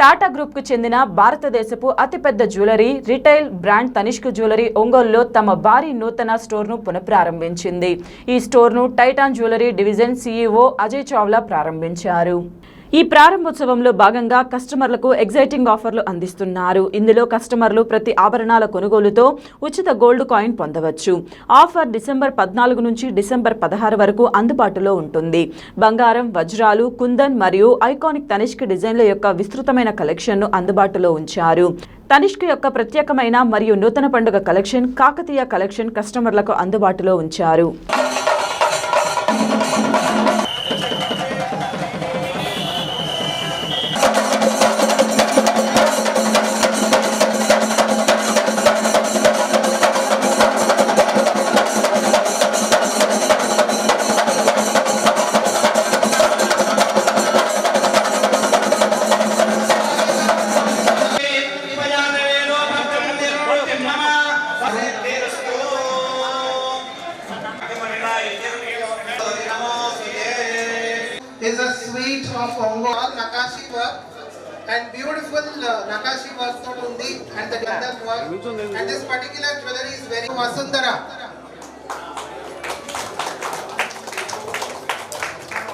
టాటా గ్రూప్కు చెందిన భారతదేశపు అతిపెద్ద jewellery retail brand Tanishq jewellery ఒంగోలులో తమ భారీ నూతన స్టోర్ను పునఃప్రారంభించింది. ఈ స్టోర్ను Titan jewellery division CEO Ajay Chawla ప్రారంభించారు. ఈ ప్రారంభోత్సవంలో భాగంగా కస్టమర్లకు ఎగ్జైటింగ్ ఆఫర్లు అందిస్తున్నారు. ఇందులో కస్టమర్లు ప్రతి ఆభరణాల కొనుగోలుతో ఉచిత గోల్డ్ కాయిన్ పొందవచ్చు. ఆఫర్ డిసెంబర్ పద్నాలుగు నుంచి డిసెంబర్ పదహారు వరకు అందుబాటులో ఉంటుంది. బంగారం వజ్రాలు కుందన్ మరియు ఐకానిక్ తనిష్క్ డిజైన్ల యొక్క విస్తృతమైన కలెక్షన్ను అందుబాటులో ఉంచారు. తనిష్క్ యొక్క ప్రత్యేకమైన మరియు నూతన పండుగ కలెక్షన్ కాకతీయ కలెక్షన్ కస్టమర్లకు అందుబాటులో ఉంచారు. Nakashi work తో ఉంది and the Gandhar work and this particular jewelry is very Vasundhara.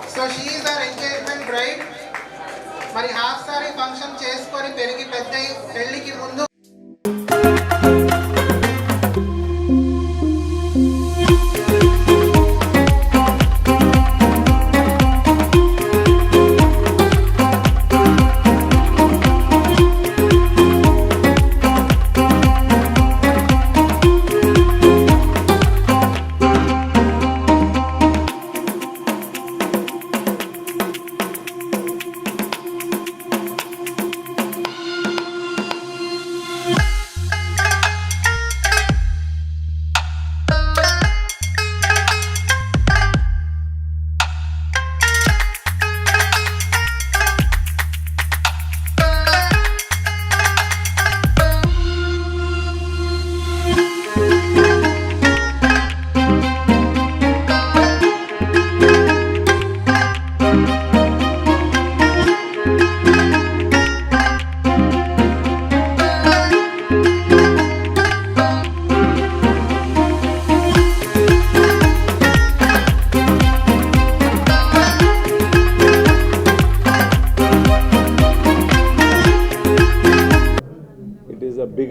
So she is our engagement bride. మరి హాఫ్ సారీ ఫంక్షన్ చేసుకొని పెరిగి పెద్ద పెళ్ళికి ముందు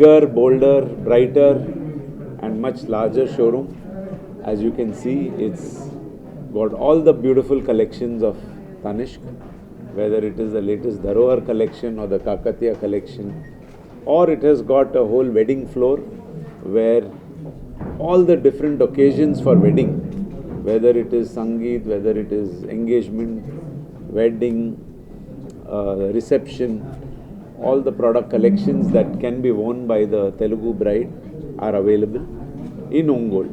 bigger, bolder, brighter, and much larger showroom. As you can see, it's got all the beautiful collections of Tanishq, whether it is the latest Dharohar collection or the Kakatiya collection, or it has got a whole wedding floor where all the different occasions for wedding, whether it is Sangeet, whether it is engagement, wedding, uh, reception, all the product collections that can be worn by the Telugu bride are available in Ongol.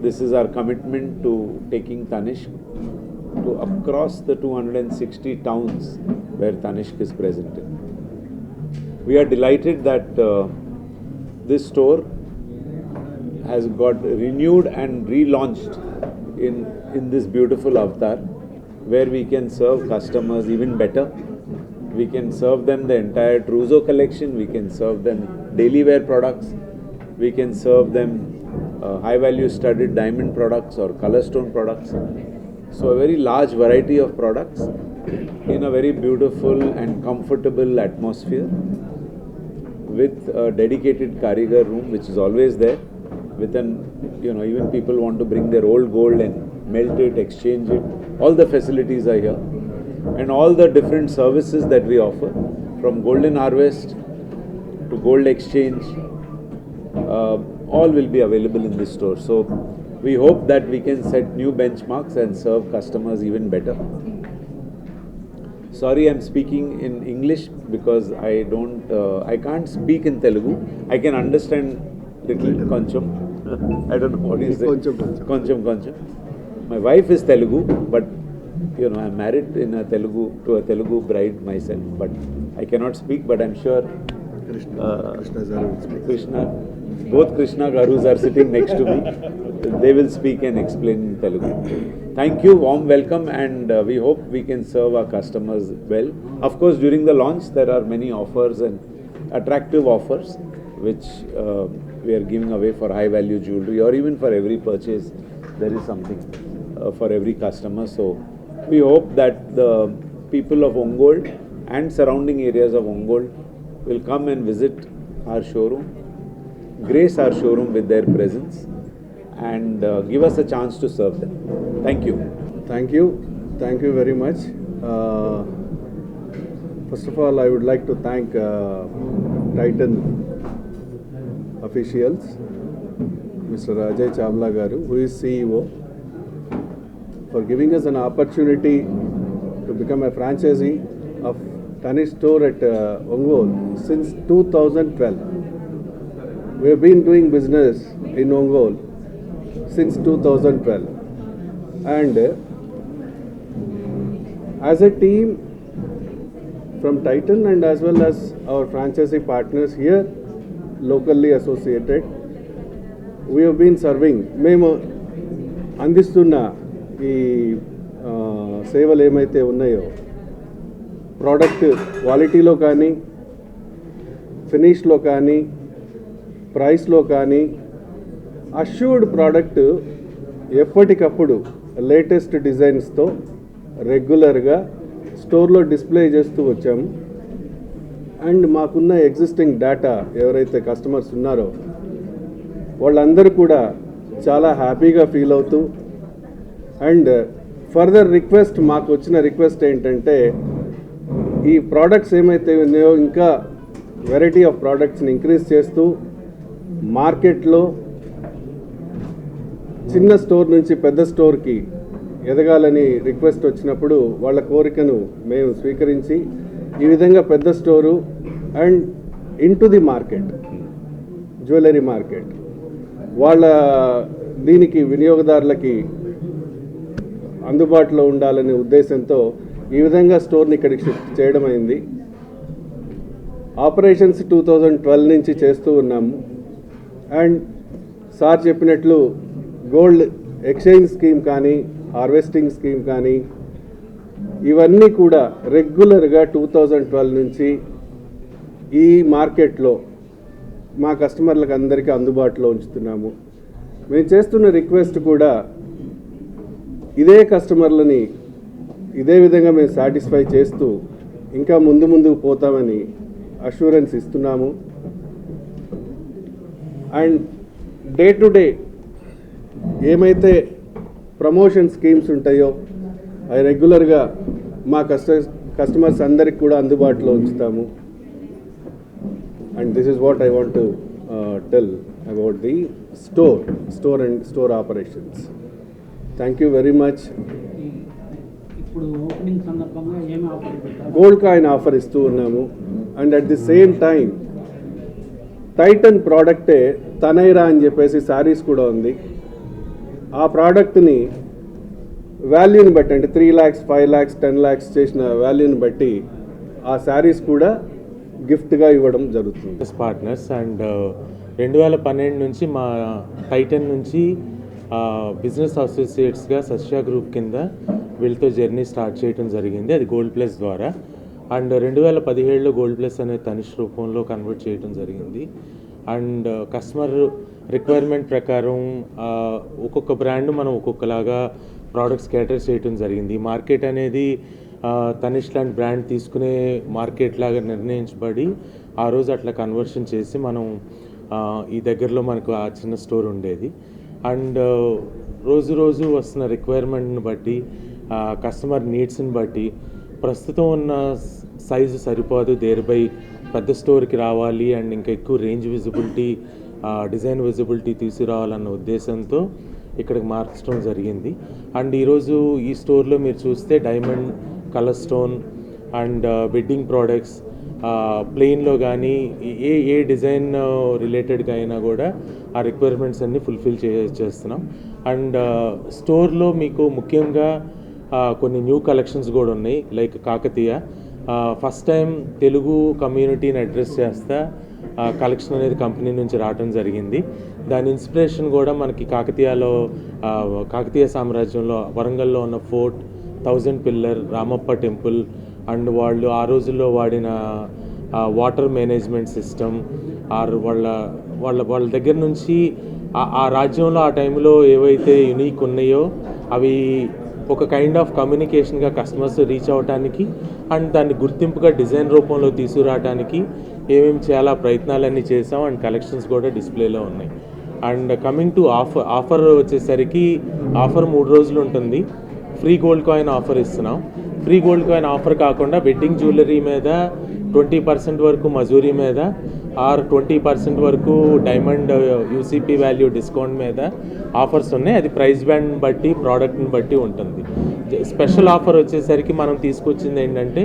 This is our commitment to taking Tanishq to across the 260 towns where Tanishq is present in. We are delighted that uh, this store has got renewed and relaunched in, in this beautiful avatar where we can serve customers even better. We can serve them the entire Truzo collection, we can serve them daily wear products, we can serve them uh, high value studded diamond products or color stone products. So, a very large variety of products in a very beautiful and comfortable atmosphere with a dedicated Karigar room, which is always there. With an, you know, even people want to bring their old gold and melt it, exchange it. All the facilities are here, and all the different services that we offer, from golden harvest to gold exchange, uh, all will be available in this store. So, we hope that we can set new benchmarks and serve customers even better. Sorry, I'm speaking in English because I don't, uh, I can't speak in Telugu. I can understand little koncham. I don't know what is it. Koncham, koncham. Koncham. My wife is Telugu, but you know, I'm married in a Telugu to a Telugu bride myself. But I cannot speak, but I'm sure Krishna, uh, Krishna Zara will speak. Krishna both Krishna Garus are sitting next to me. They will speak and explain in Telugu. Thank you, warm welcome, and uh, we hope we can serve our customers well. Of course, during the launch, there are many offers and attractive offers which uh, we are giving away for high value jewelry or even for every purchase. There is something uh, for every customer. So, we hope that the people of Ongol and surrounding areas of Ongol will come and visit our showroom, grace our showroom with their presence, and uh, give us a chance to serve them. Thank you. Thank you. Thank you very much. Uh, first of all, I would like to thank uh, Titan officials, Mr. Ajay Chavla Garu, who is CEO, for giving us an opportunity to become a franchisee of Tanish store at uh, Ongole since 2012. We have been doing business in Ongole since 2012 and uh, as a team from Titan and as well as our franchisee partners here locally associated we have been serving మేము అందిస్తున్న ఈ సేవలు ఏమైతే ఉన్నాయో product క్వాలిటీలో కానీ ఫినిష్లో కానీ ప్రైస్లో కానీ అష్యూర్డ్ ప్రోడక్ట్ ఎప్పటికప్పుడు లేటెస్ట్ డిజైన్స్తో రెగ్యులర్గా స్టోర్లో డిస్ప్లే చేస్తూ వచ్చాము అండ్ మాకున్న ఎగ్జిస్టింగ్ డేటా ఎవరైతే కస్టమర్స్ ఉన్నారో వాళ్ళందరూ కూడా చాలా హ్యాపీగా ఫీల్ అవుతూ అండ్ ఫర్దర్ రిక్వెస్ట్ మాకు వచ్చిన రిక్వెస్ట్ ఏంటంటే ఈ ప్రోడక్ట్స్ ఏమైతే ఉన్నాయో ఇంకా వెరైటీ ఆఫ్ ప్రోడక్ట్స్ని ఇంక్రీజ్ చేస్తూ మార్కెట్లో చిన్న స్టోర్ నుంచి పెద్ద స్టోర్కి ఎదగాలని రిక్వెస్ట్ వచ్చినప్పుడు వాళ్ళ కోరికను మేము స్వీకరించి ఈ విధంగా పెద్ద store and in the market jewellery market వాళ్ళ దీనికి వినియోగదారులకి అందుబాటులో ఉండాలనే ఉద్దేశంతో ఈ విధంగా స్టోర్ని ఇక్కడికి షిఫ్ట్ చేయడం అయింది. ఆపరేషన్స్ టూ థౌజండ్ ట్వెల్వ్ నుంచి చేస్తూ ఉన్నాము అండ్ సార్ చెప్పినట్లు గోల్డ్ ఎక్స్చేంజ్ స్కీమ్ కానీ హార్వెస్టింగ్ స్కీమ్ కానీ ఇవన్నీ కూడా రెగ్యులర్గా టూ థౌజండ్ ట్వెల్వ్ నుంచి ఈ మార్కెట్లో మా కస్టమర్లకు అందరికీ అందుబాటులో ఉంచుతున్నాము. మేము చేస్తున్న రిక్వెస్ట్ కూడా ఇదే కస్టమర్లని ఇదే విధంగా మేము సాటిస్ఫై చేస్తూ ఇంకా ముందు ముందుకు పోతామని అష్యూరెన్స్ ఇస్తున్నాము. అండ్ డే టు డే ఏమైతే ప్రమోషన్ స్కీమ్స్ ఉంటాయో అవి రెగ్యులర్గా మా కస్ట కస్టమర్స్ అందరికి కూడా అందుబాటులో ఉంచుతాము. And this is what I want to tell about the store store and store operations thank you very much ఇప్పుడు ఓపెనింగ్ సందర్భంగా ఏమి ఆఫర్ పెట్టారు గోల్డ్ కాయిన్ ఆఫర్ ఇస్తూ ఉన్నాము. And at the same time Titan ప్రోడక్టే Taneira అని చెప్పేసి శారీస్ కూడా ఉంది. ఆ ప్రోడక్ట్ని వాల్యూని బట్టి అంటే three lakhs five lakhs ten lakhs చేసిన వాల్యూని బట్టి ఆ శారీస్ కూడా గిఫ్ట్గా ఇవ్వడం జరుగుతుంది. పార్ట్నర్స్ అండ్ రెండు వేల పన్నెండు నుంచి మా టైటన్ నుంచి బిజినెస్ అసోసియేట్స్గా సస్యా గ్రూప్ కింద వీళ్ళతో జర్నీ స్టార్ట్ చేయడం జరిగింది. అది గోల్డ్ ప్లస్ ద్వారా. అండ్ రెండు వేల పదిహేడులో గోల్డ్ ప్లస్ అనే తనిష్ రూపంలో కన్వర్ట్ చేయడం జరిగింది. అండ్ uh, కస్టమర్ రిక్వైర్మెంట్ ప్రకారం ఒక్కొక్క బ్రాండ్ మనం ఒక్కొక్కలాగా ప్రోడక్ట్స్ కేటర్ చేయడం జరిగింది. మార్కెట్ అనేది తనిష్ లాంటి బ్రాండ్ తీసుకునే మార్కెట్ లాగా నిర్ణయించబడి ఆ రోజు అట్లా కన్వర్షన్ చేసి మనం ఈ దగ్గరలో మనకు ఆ చిన్న స్టోర్ ఉండేది. అండ్ రోజు రోజు వస్తున్న రిక్వైర్మెంట్ని బట్టి కస్టమర్ నీడ్స్ని బట్టి ప్రస్తుతం ఉన్న సైజు సరిపోదు. దేర్బై పెద్ద స్టోర్కి రావాలి అండ్ ఇంకా ఎక్కువ రేంజ్ విజిబిలిటీ డిజైన్ విజిబిలిటీ తీసుకురావాలన్న ఉద్దేశంతో ఇక్కడికి మార్చడం జరిగింది. అండ్ ఈరోజు ఈ స్టోర్లో మీరు చూస్తే diamond colour stone and wedding products ప్లెయిన్లో కానీ ఏ ఏ డిజైన్ రిలేటెడ్గా అయినా కూడా ఆ రిక్వైర్మెంట్స్ అన్నీ ఫుల్ఫిల్ చే చేస్తున్నాం. అండ్ స్టోర్లో మీకు ముఖ్యంగా కొన్ని న్యూ కలెక్షన్స్ కూడా ఉన్నాయి like Kakatiya. First time Telugu కమ్యూనిటీని address చేస్తా కలెక్షన్ అనేది కంపెనీ నుంచి రావడం జరిగింది. దాని ఇన్స్పిరేషన్ కూడా మనకి కాకతీయలో కాకతీయ సామ్రాజ్యంలో వరంగల్లో ఉన్న fort thousand pillar Ramappa temple and వాళ్ళు ఆ రోజుల్లో వాడిన వాటర్ మేనేజ్మెంట్ సిస్టమ్ ఆర్ వాళ్ళ వాళ్ళ వాళ్ళ దగ్గర నుంచి ఆ- రాజ్యంలో ఆ టైంలో ఏవైతే యునీక్ ఉన్నాయో అవి ఒక కైండ్ ఆఫ్ కమ్యూనికేషన్గా కస్టమర్స్ రీచ్ అవ్వటానికి అండ్ దాన్ని గుర్తింపుగా డిజైన్ రూపంలో తీసుకురావడానికి ఏమేమి చేయాలా ప్రయత్నాలన్నీ చేసాం అండ్ కలెక్షన్స్ కూడా డిస్ప్లేలో ఉన్నాయి. And coming to offer offer వచ్చేసరికి ఆఫర్ మూడు రోజులు ఉంటుంది. ఫ్రీ గోల్డ్ కాయిన్ ఆఫర్ ఇస్తున్నాం. ఫ్రీ గోల్డ్ కాయిన్ ఆఫర్ కాకుండా వెడ్డింగ్ జ్యువెలరీ మీద ట్వంటీ పర్సెంట్ వరకు మజూరీ మీద ఆర్ ట్వంటీ పర్సెంట్ వరకు డైమండ్ యూసీపీ వాల్యూ డిస్కౌంట్ మీద ఆఫర్స్ ఉన్నాయి. అది ప్రైస్ బ్యాండ్ బట్టి ప్రోడక్ట్ని బట్టి ఉంటుంది. స్పెషల్ ఆఫర్ వచ్చేసరికి మనం తీసుకొచ్చింది ఏంటంటే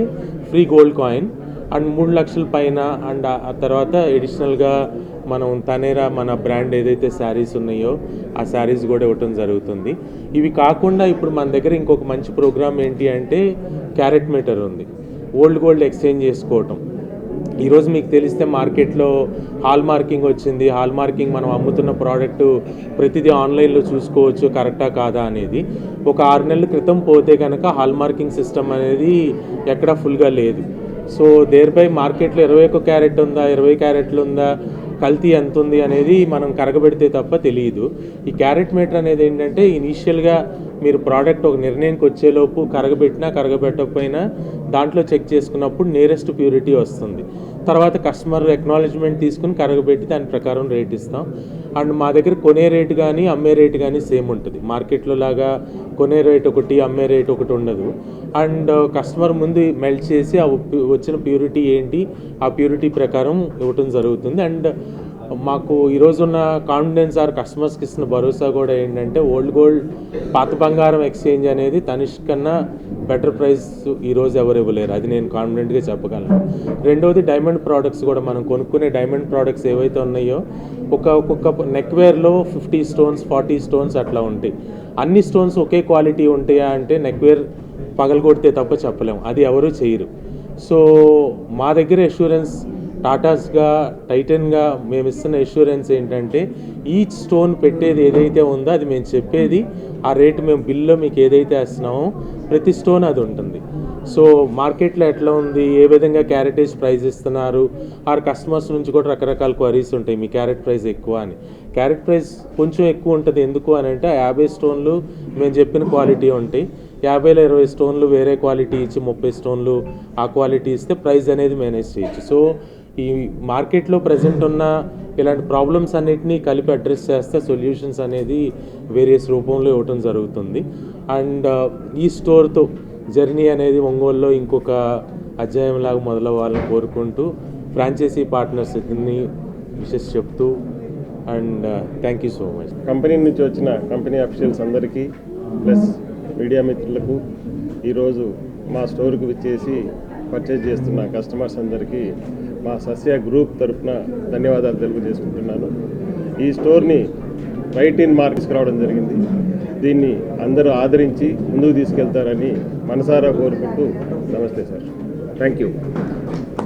ఫ్రీ గోల్డ్ కాయిన్. అండ్ మూడు లక్షల పైన అండ్ ఆ- తర్వాత ఎడిషనల్గా మనం తనేరా మన బ్రాండ్ ఏదైతే శారీస్ ఉన్నాయో ఆ శారీస్ కూడా ఇవ్వటం జరుగుతుంది. ఇవి కాకుండా ఇప్పుడు మన దగ్గర ఇంకొక మంచి ప్రోగ్రామ్ ఏంటి అంటే క్యారెట్ మీటర్ ఉంది. ఓల్డ్ గోల్డ్ ఎక్స్చేంజ్ చేసుకోవటం. ఈరోజు మీకు తెలిస్తే మార్కెట్లో హాల్ మార్కింగ్ వచ్చింది. హాల్ మార్కింగ్ మనం అమ్ముతున్న ప్రోడక్ట్ ప్రతిదీ ఆన్లైన్లో చూసుకోవచ్చు కరెక్టా కాదా అనేది. ఒక ఆరు నెలల క్రితం పోతే కనుక హాల్ మార్కింగ్ సిస్టమ్ అనేది ఎక్కడా ఫుల్గా లేదు. సో దేర్ బై మార్కెట్లో ఇరవై ఒక్క క్యారెట్ ఉందా ఇరవై క్యారెట్లు ఉందా కల్తీ ఎంత ఉంది అనేది మనం కరగబెడితే తప్ప తెలియదు. ఈ క్యారెట్ మీటర్ అనేది ఏంటంటే ఇనీషియల్గా మీరు ప్రోడక్ట్ ఒక నిర్ణయానికి వచ్చేలోపు కరగబెట్టినా కరగబెట్టకపోయినా దాంట్లో చెక్ చేసుకున్నప్పుడు నియరెస్ట్ ప్యూరిటీ వస్తుంది. తర్వాత కస్టమర్ ఎక్నాలజ్మెంట్ తీసుకుని కరగబెట్టి దాని ప్రకారం రేట్ ఇస్తాం. అండ్ మా దగ్గర కొనే రేటు కానీ అమ్మే రేటు కానీ సేమ్ ఉంటుంది. మార్కెట్లో లాగా కొనే రేట్ ఒకటి అమ్మే రేట్ ఒకటి ఉండదు. అండ్ కస్టమర్ ముందు మెల్ట్ చేసి ఆ వచ్చిన ప్యూరిటీ ఏంటి? ఆ ప్యూరిటీ ప్రకారం ఇవ్వటం జరుగుతుంది. అండ్ మాకు ఈరోజు ఉన్న కాన్ఫిడెన్స్ ఆర్ కస్టమర్స్కి ఇస్తున్న భరోసా కూడా ఏంటంటే ఓల్డ్ గోల్డ్ పాత బంగారం ఎక్స్చేంజ్ అనేది తనిష్ కన్నా బెటర్ ప్రైస్ ఈరోజు ఎవరు ఇవ్వలేరు. అది నేను కాన్ఫిడెంట్గా చెప్పగలను. రెండవది డైమండ్ ప్రోడక్ట్స్ కూడా మనం కొనుక్కునే డైమండ్ ప్రోడక్ట్స్ ఏవైతే ఉన్నాయో ఒక ఒక్కొక్క నెక్ వేర్లో ఫిఫ్టీ స్టోన్స్ ఫార్టీ స్టోన్స్ అట్లా ఉంటాయి. అన్ని స్టోన్స్ ఒకే క్వాలిటీ ఉంటాయా అంటే నెక్ వేర్ పగలగొడితే తప్ప చెప్పలేము. అది ఎవరు చేయరు. సో మా దగ్గర ఎష్యూరెన్స్ టాటాస్గా టైటన్గా మేము ఇస్తున్న ఎష్యూరెన్స్ ఏంటంటే ఈచ్ స్టోన్ పెట్టేది ఏదైతే ఉందో అది మేము చెప్పేది ఆ రేటు మేము బిల్లో మీకు ఏదైతే వేస్తున్నామో ప్రతి స్టోన్ అది ఉంటుంది. సో మార్కెట్లో ఎట్లా ఉంది? ఏ విధంగా క్యారెటేజ్ ప్రైస్ ఇస్తున్నారు? ఆర్ కస్టమర్స్ నుంచి కూడా రకరకాల క్వరీస్ ఉంటాయి మీ క్యారెట్ ప్రైస్ ఎక్కువ అని. క్యారెట్ ప్రైస్ కొంచెం ఎక్కువ ఉంటుంది ఎందుకు అని అంటే యాభై స్టోన్లు మేము చెప్పిన క్వాలిటీ ఉంటాయి. యాభైలో ఇరవై స్టోన్లు వేరే క్వాలిటీ ఇచ్చి ముప్పై స్టోన్లు ఆ క్వాలిటీ ఇస్తే ప్రైస్ అనేది మేనేజ్ చేయొచ్చు. సో ఈ మార్కెట్లో ప్రజెంట్ ఉన్న ఇలాంటి ప్రాబ్లమ్స్ అన్నిటినీ కలిపి అడ్రస్ చేస్తే సొల్యూషన్స్ అనేది వేరియస్ రూపంలో ఇవ్వటం జరుగుతుంది. అండ్ uh, ఈ స్టోర్తో జర్నీ అనేది ఒంగోలులో ఇంకొక అధ్యాయంలాగా మొదలవ్వాలని కోరుకుంటూ ఫ్రాంచైజీ పార్ట్నర్స్ని విషెస్ చెప్తూ and thank you so much company నుంచి వచ్చిన కంపెనీ అఫీషియల్స్ అందరికీ ప్లస్ మీడియా మిత్రులకు ఈరోజు మా స్టోర్కి విచ్చేసి పర్చేజ్ చేస్తున్న కస్టమర్స్ అందరికీ మా సస్య గ్రూప్ తరఫున ధన్యవాదాలు తెలియజేసుకుంటున్నాను ఈ స్టోర్ని రైట్ ఇన్ మార్క్స్ రావడం జరిగింది. దీన్ని అందరూ ఆదరించి ముందుకు తీసుకెళ్తారని మనసారా కోరుకుంటూ నమస్తే సార్. Thank you.